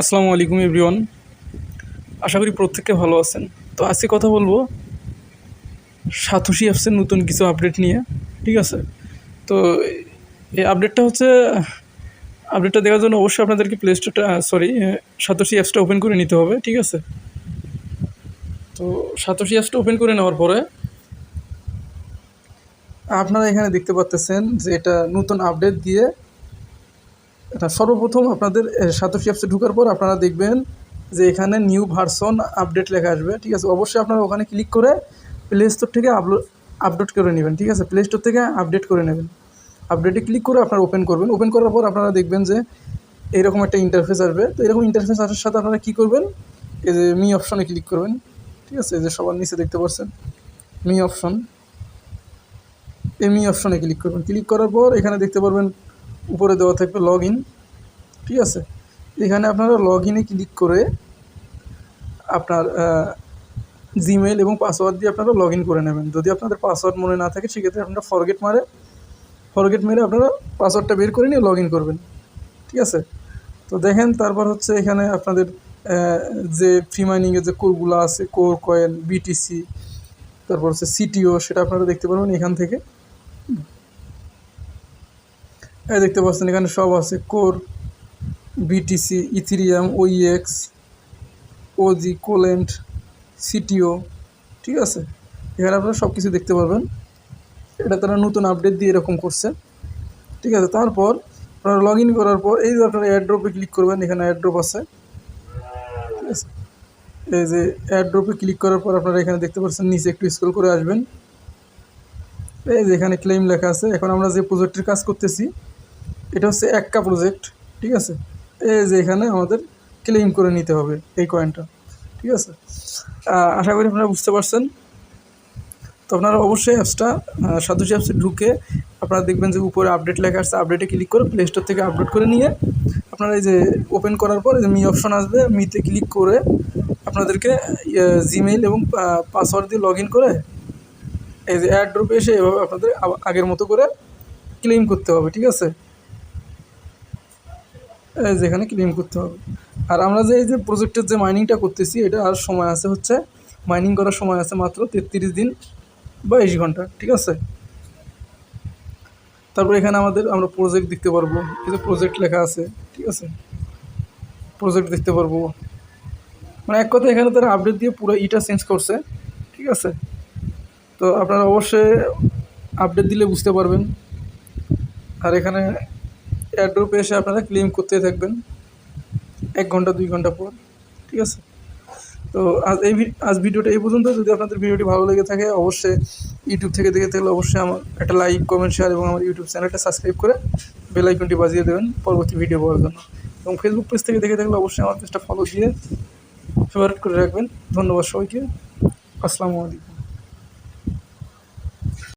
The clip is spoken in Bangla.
আসসালামু আলাইকুম এভরিওয়ান। আশা করি প্রত্যেকে ভালো আছেন। তো আজকে কথা বলব সাতোশি অ্যাপসের নতুন কিছু আপডেট নিয়ে, ঠিক আছে? তো এই আপডেটটা হচ্ছে, আপডেটটা দেওয়ার জন্য অবশ্যই আপনাদেরকে প্লে স্টোরটা সরি সাতোশি অ্যাপসটা ওপেন করে নিতে হবে, ঠিক আছে? তো সাতোশি অ্যাপসটা ওপেন করে নেওয়ার পরে আপনারা এখানে দেখতে পাচ্তেছেন যে এটা নতুন আপডেট দিয়ে এটা সর্বপ্রথম আপনাদের সাতোশি অ্যাপসে ঢোকার পর আপনারা দেখবেন যে এখানে নিউ ভার্সন আপডেট লেখা আসবে, ঠিক আছে? অবশ্যই আপনারা ওখানে ক্লিক করে প্লে স্টোর থেকে আপলোড আপডেট করে নেবেন, ঠিক আছে? প্লে স্টোর থেকে আপডেট করে নেবেন। আপডেটে ক্লিক করে আপনারা ওপেন করবেন। ওপেন করার পর আপনারা দেখবেন যে এরকম একটা ইন্টারফেস আসবে। তো এরকম ইন্টারফেস আসার সাথে আপনারা কী করবেন? এই যে মি অপশনে ক্লিক করবেন, ঠিক আছে? এই যে সবার নিচে দেখতে পাচ্ছেন মি অপশন এই মি অপশনে ক্লিক করবেন। ক্লিক করার পর এখানে দেখতে পারবেন উপরে দেওয়া থাকবে লগ ইন ঠিক আছে? এখানে আপনারা লগ ইনে ক্লিক করে আপনার জিমেল এবং পাসওয়ার্ড দিয়ে আপনারা লগ ইন করে নেবেন। যদি আপনাদের পাসওয়ার্ড মনে না থাকে, সেক্ষেত্রে আপনারা ফরগেট মারে ফরগেট মেরে আপনারা পাসওয়ার্ডটা বের করে নিয়ে লগ ইন করবেন। ঠিক আছে? তো দেখেন, তারপর হচ্ছে এখানে আপনাদের যে ফ্রি মাইনিংয়ের যে কোরগুলো আছে, কোর কয়েন বিটিসি তারপর হচ্ছে সিটিও সেটা আপনারা দেখতে পারবেন এখান থেকে। এই দেখতে পাচ্ছেন, এখানে সব আছে। Core BTC Ethereum OEX OG কোলেন্ট CTO ঠিক আছে? এখানে আপনারা সব কিছু দেখতে পারবেন। এটা তারা নতুন আপডেট দিয়ে এরকম করছে। ঠিক আছে, তারপর আপনারা লগ ইন করার পর এই যে আপনারা অ্যাড্রপে ক্লিক করবেন, এখানে অ্যাড্রপ আছে। ঠিক আছে? এই যে অ্যাড্রপে ক্লিক করার পর আপনারা এখানে দেখতে পাচ্ছেন, নিচে একটু স্ক্রল করে আসবেন। এই যে এখানে ক্লেম লেখা আছে। এখন আমরা যে প্রজেক্টের কাজ করতেছি এটা হচ্ছে একটা প্রজেক্ট ঠিক আছে? এই যে এখানে আমাদের ক্লেম করে নিতে হবে এই কয়েনটা ঠিক আছে? আশা করি আপনারা বুঝতে পারছেন। তো আপনারা অবশ্যই অ্যাপসটা সাতোশি অ্যাপসে ঢুকে আপনারা দেখবেন যে উপরে আপডেট লেখা আসছে আপডেটে ক্লিক করে প্লে স্টোর থেকে আপডেট করে নিয়ে আপনারা এই যে ওপেন করার পর যে মি অপশন আসবে মিতে ক্লিক করে আপনাদেরকে জিমেইল এবং পাসওয়ার্ড দিয়ে লগ করে এই যে অ্যাড ড্রপে এসে এভাবে আপনাদের আগের মতো করে ক্লেম করতে হবে, ঠিক আছে? যেখানে ক্লেম করতে হবে। আর আমরা যে এই যে প্রজেক্টের যে মাইনিংটা করতেছি, এটা আর সময় আছে হচ্ছে মাইনিং করার সময় আছে মাত্র তেত্রিশ দিন বাইশ ঘণ্টা, ঠিক আছে? তারপর এখানে আমাদের, আমরা প্রজেক্ট দেখতে পারব। এই যে প্রজেক্ট লেখা আছে, ঠিক আছে? প্রজেক্ট দেখতে পারব। মানে এক কথা, এখানে তারা আপডেট দিয়ে পুরো ইটা চেঞ্জ করছে, ঠিক আছে? তো আপনারা অবশ্যই আপডেট দিলে বুঝতে পারবেন। আর এখানে অ্যাড্রপে এসে আপনারা ক্লেম করতে থাকবেন। এক ঘণ্টা, দুই ঘণ্টা পর, ঠিক আছে? তো আজ এই আজ ভিডিওটা এই পর্যন্ত। যদি আপনাদের ভিডিওটি ভালো লেগে থাকে, অবশ্যই ইউটিউব থেকে দেখে থাকলে অবশ্যই আমার একটা লাইক কমেন্ট শেয়ার এবং আমার ইউটিউব চ্যানেলটা সাবস্ক্রাইব করে বেল আইকনটি বাজিয়ে দেবেন পরবর্তী ভিডিও পাওয়ার জন্য। এবং ফেসবুক পেজ থেকে দেখে থাকলে অবশ্যই আমার পেজটা ফলো দিয়ে ফেভারিট করে রাখবেন। ধন্যবাদ সবাইকে। আসসালামু আলাইকুম।